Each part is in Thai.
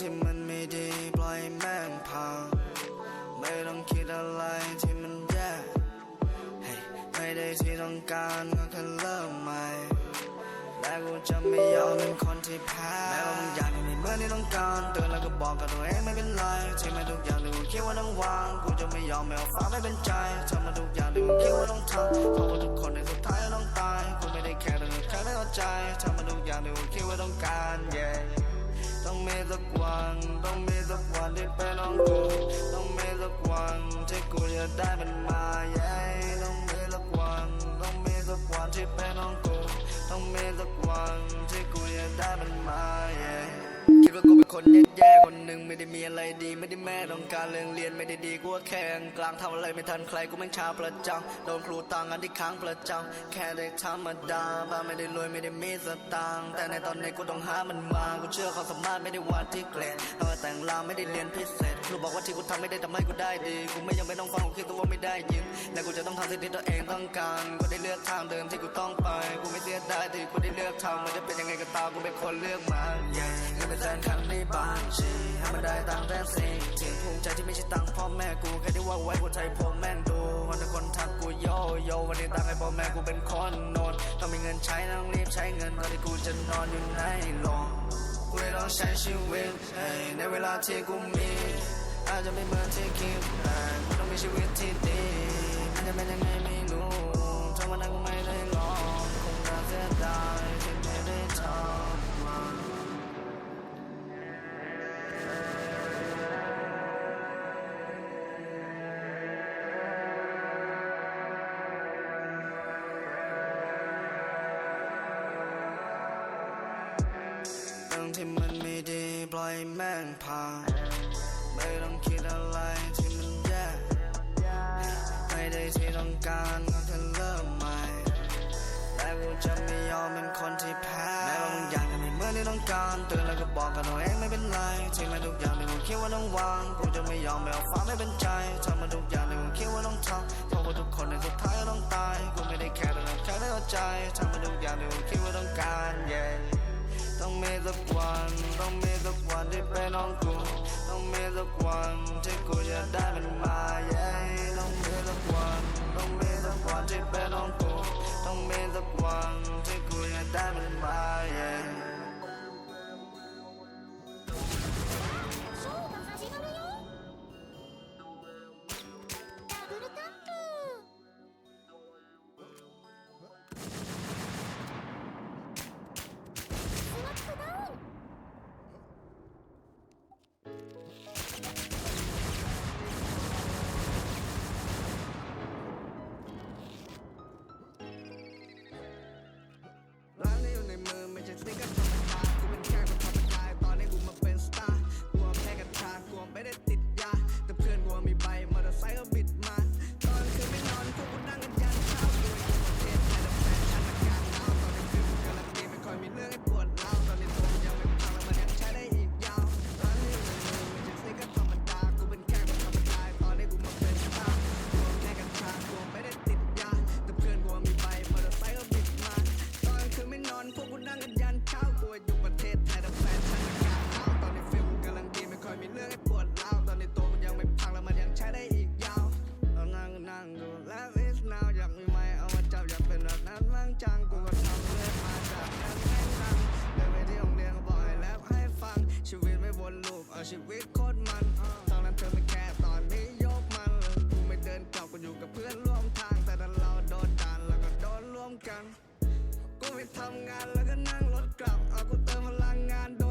ที่มันไม่ดีปล่อยแม่งพังไม่ต้องคิดอะไรที่มันแย่เฮ้ยไม่ได้ที่ต้องการก็แค่เริ่มใหม่และกูจะไม่ยอมเป็นคนที่แพ้แม้ว่าบางอย่างยังไม่เหมือนที่ต้องการเตือนแล้วก็บอกกับตัวเองไม่เป็นไรที่ไม่ทุกอย่างที่กูคิดว่าต้องวางกูจะไม่ยอมไม่เอาฟ้าไม่เป็นใจทำมาทุกอย่างที่กูคิดว่าต้องทำเพราะว่าทุกคนในสุดท้ายต้องตายกูไม่ได้แค่แต่แค่ไม่เข้าใจทำมาทุกอย่างที่กูคิดว่าต้องการ สักวัน ต้องมีสักวันที่เป็นของกู ต้องมีสักวันที่กูจะได้มันมา yeah ต้องมีสักวัน ต้องมีสักวันที่เป็นของกู ต้องมีสักวันที่กูจะได้มันมา yeah คิดว่ากูเป็นคนเนี้ย งไม่ได้มีอะไรดีไม่ได้แม่ต้องการเรื่องเรียนไม่ได้ดีกูว่าแข่งกลางทำอะไรไม่ทันใครกูแม่งชาประจำโดนครูตังอันที่ค้างประจำแค่ได้ธรรมดาบ้าไม่ได้รวยไม่ได้มีสตางค์แต่ในตอนนี้กูต้องหามันมากูเชื่อความสามารถไม่ได้วัดที่เกรดเอาแต่งรามไม่ได้เรียนพิเศษครูบอกว่าที่กูทำไม่ได้ทำให้กูได้ดีกูไม่ยังไม่ต้องฟังกูคิดตัวว่าไม่ได้ยินและกูจะต้องทำสิ่งที่ตัวเองต้องการกูได้เลือกทางเดินที่กูต้องไปกูไม่เสียดายที่กูได้เลือกทำมันจะเป็นยังไงก็ตามกูเป็นคนเลือกมาเย้เงินเป็นแสนครั้งในบางชีให้มันได้ตังแต่สิ่งที่ภูมิใจที่ไม่ใช่ตังค์พ่อแม่กูแค่ได้ว่าไว้กูใจผมแม่งดูวันนี้คนทักกูโยโยวันนี้ตังค์ให้พ่อแม่กูเป็นคนโนนต้องมีเงินใช้ต้องรีบใช้เงินตอนที่กูจะนอนอยู่ในโรงกูเลยต้องใช้ชีวิตในเวลาที่กูมีอาจจะไม่เหมือนที่คิดแต่ต้องมีชีวิตที่ดีมันจะเป็นยังไงไม่รู้ รื่องที่มันไม่ดีปล่อยแม่งผ่านไม่ต้องคิดอะไรที่มันแย่ไม่ได้ที่ต้องการก็แค่เริ่มใหม่และกูจะไม่ยอมเป็นคนที่แพ้แม้ว่าบางอย่างยังไม่เหมือนที่ต้องการเตือนแล้วก็บอกกับตัวเองไม่เป็นไรที่ไม่ทุกอย่างที่กูคิดว่าต้องวางกูจะไม่ยอมไม่เอาฟ้าไม่เป็นใจทำมาทุกอย่างที่กูคิดว่าต้องทำเพราะว่าทุกคนในสุดท้ายก็ต้องตายกูไม่ได้แค่แต่แค่ได้เข้าใจทำมาทุกอย่างที่กูคิดว่าต้องการ มีสักวันต้องมีสักวันที่เป็นของกูต้องมีสักวันที่กูจะได้มันมา yeah ต้องมีสักวันต้องมีสักวันที่เป็นของกู ค่อยมีเรื่องให้ปวดร้าวตอนนี้ตัวกูยังไม่พังแล้วมันยังใช้ได้อีกยาวเรานั่งนั่งดูแล้ว is now อยากมีไม้เอามาจับอยากเป็นแบบนั้นบ้างจังกูก็ทำเรื่อยมาจากนั้นแม่งนั่งเดินไปที่โรงเรียนก็บอกให้แรปให้ฟัง ชีวิตไม่วนลูปเอาชีวิตโคตรมันตอนนั้นเธอไม่แค่ตอนนี้ยกมันกูไม่เดินกลับกูอยู่กับเพื่อนร่วมทาง แต่ถ้าเราโดนดันแล้วก็โดนร่วมกัน กูไปทำงานแล้วก็นั่งรถกลับเอากูเติมพลังงานโด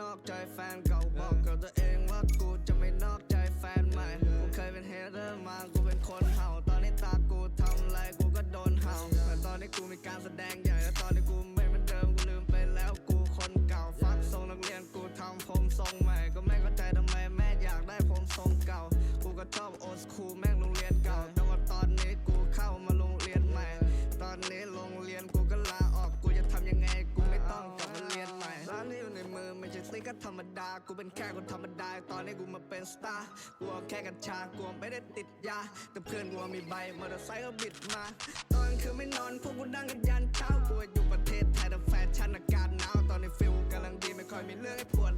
นอกใจแฟนเก่าบอกกับตัวเองว่ากูจะไม่นอกใจแฟนใหม่ กูเคยเป็นเฮเดอร์มา กูเป็นคนเห่าตอน รรมดา กูเป็นแค่คนธรรมดา ตอนนี้กูมาเป็นสตาร์กูแค่กัญชา กูไม่ได้ติดยา แต่เพื่อนกูมีใบมอเตอร์ไซค์ก็บิดมา ตอนคืนไม่นอนพวกกูนั่งกันยันเช้ากูอยู่ประเทศไทยแต่แฟชั่นอากาศหนาว ตอนนี้ฟิลกำลังดีไม่ค่อยมีเรื่องให้ปวด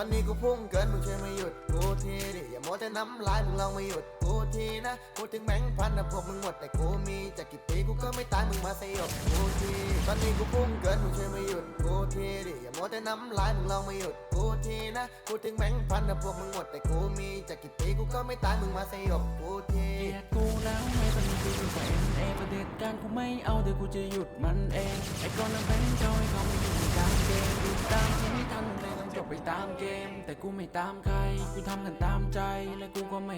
ตอนนี้กูพุ่งเกินมึงช่วยมาหยุดกูทีดิอย่ามัวแต่น้ำลายมึงลองมาหยุดกูทีนะพูดถึงแบงค์พันนะพวกมึงหมดแต่กูมีจะกี่ปีกูก็ไม่ตายมึงมาสยบกูทีตอนนี้กูพุ่งเกินมึงช่วยมาหยุดกูทีดิอย่ามัวแต่น้ำลายมึงลองมาหยุดกูทีนะพูดถึงแบงค์พันนะพวกมึงหมดแต่กูมีจะกี่ปีกูก็ไม่ตายมึงมาสยบกูทีเกลียดกูแล้วไม่ตอนนี้กูอยู่กับเอ็นเอประเด็จการกูไม่เอาเดี๋ยวกูจะหยุดมันเองไอ้ก้อนนั้นเป็นจอยเขาไม่อยู่ในกลางเกมดูตามที่ไม่ทันเลย บไปตามเกม แต่กูไม่ตามใคร กูทำกันตามใจและกูก็ไม่